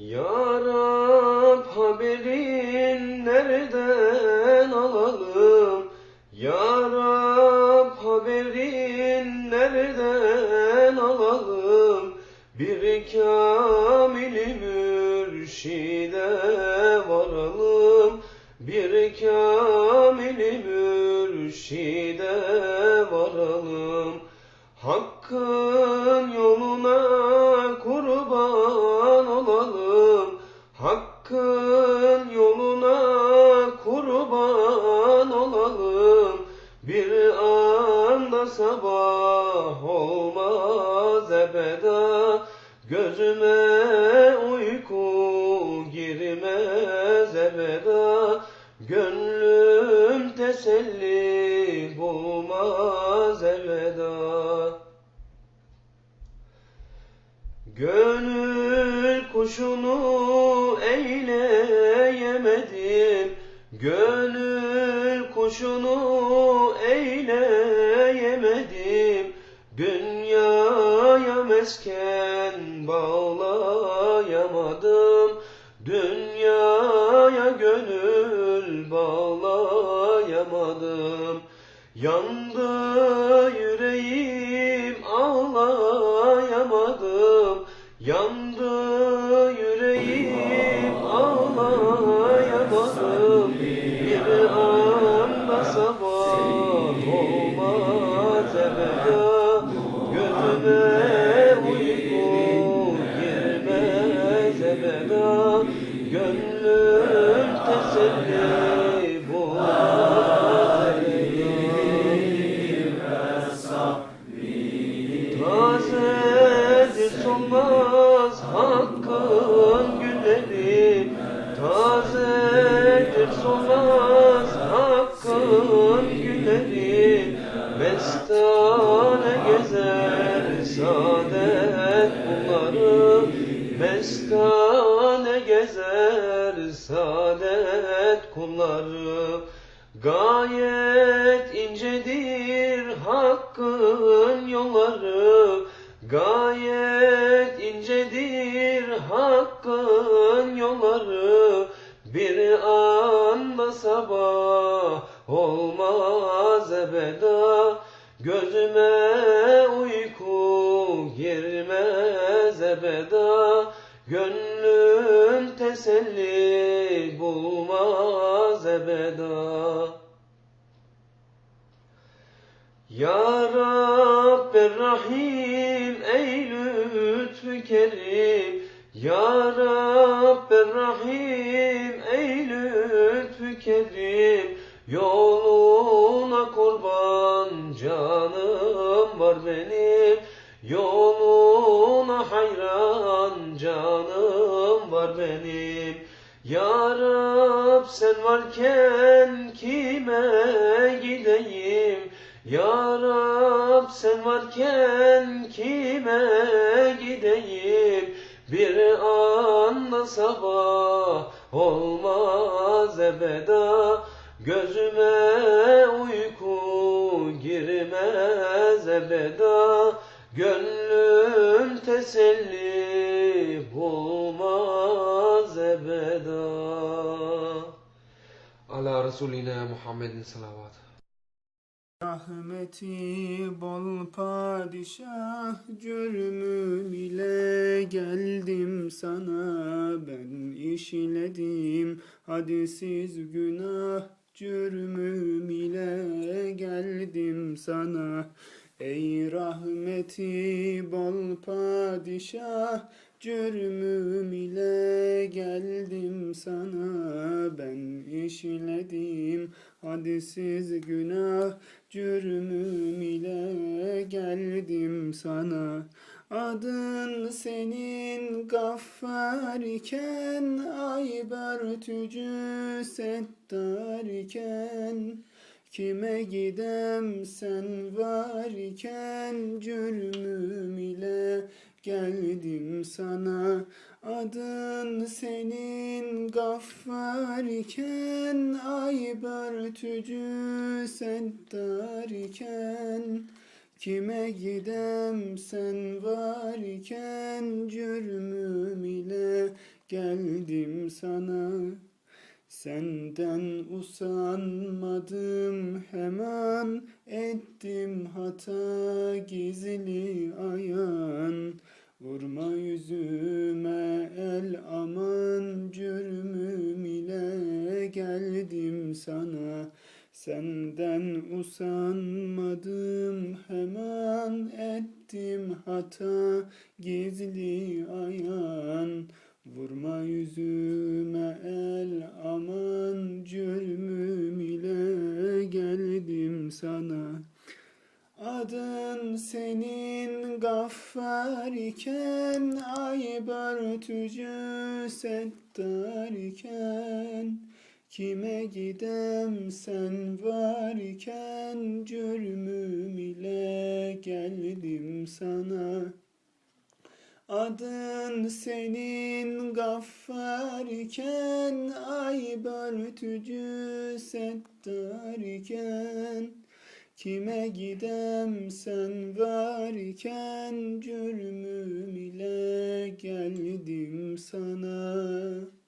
Ya Rab haberin nereden alalım? Ya Rab haberin nereden alalım? Bir kamil mürşide varalım. Bir kamil mürşide varalım. Hakkın yoluna Bir anda sabah olmaz ebeda. Gözüme uyku girmez ebeda. Gönlüm teselli bulmaz ebeda. Gönül kuşunu eyleyemedim Gönül kuşunu eyleyemedim. Dünyaya mesken bağlayamadım. Dünyaya gönül bağlayamadım. Yandı yüreğim ağlayamadım. Yandı ebeda Gönlüm teselli bulmaz Tazedir solmaz hakkın gülleri Tazedir solmaz Gayet incedir hakkın yolları. Gayet incedir hakkın yolları. Bir anda sabah olmaz ebeda. Gözüme uyku girmez ebeda. Gönlüm teselli bulmaz ebeda Ya Rab Rahim ey lütfü kerim. Ya Rab Rahim ey lütfü kerim. Yoluna kurban canım var benim. Yoluna hayran canım var benim. Ya Rab sen varken kime gideyim? Ya sen varken kime gideyim? Bir anda sabah olmaz ebeda. Gözüme uyku girmez ebeda. Gönlüm teselli bulmaz ebeda. Ala Resulina Muhammedin salavat Rahmeti bol padişah cürmüm ile geldim sana. Ben işledim hadsiz günah cürmüm ile geldim sana. Ey rahmeti bol padişah cürmüm ile geldim sana. Ben işledim hadsiz günah. Cürmüm ile geldim sana. Adın senin gaffar iken Aybertücü settar iken. Kime gidem sen var iken Cürmüm ile geldim sana. Adın senin gaffar iken Aybertücü settar iken. Kime gidem sen var iken cürmüm ile geldim sana. Senden usanmadım hemen ettim hata gizli ayan Vurma yüzüme el aman cürmüm ile geldim sana. Senden usanmadım hemen ettim hata gizli ayan. Vurma yüzüme el aman cürmüm gaffar iken Ayıp örtücü settar iken Kime gidem sen var iken Cürmüm ile geldim sana. Adın senin gaffar iken Ayıp örtücü settar iken Kime gidem sen var iken Cürmüm ile geldim sana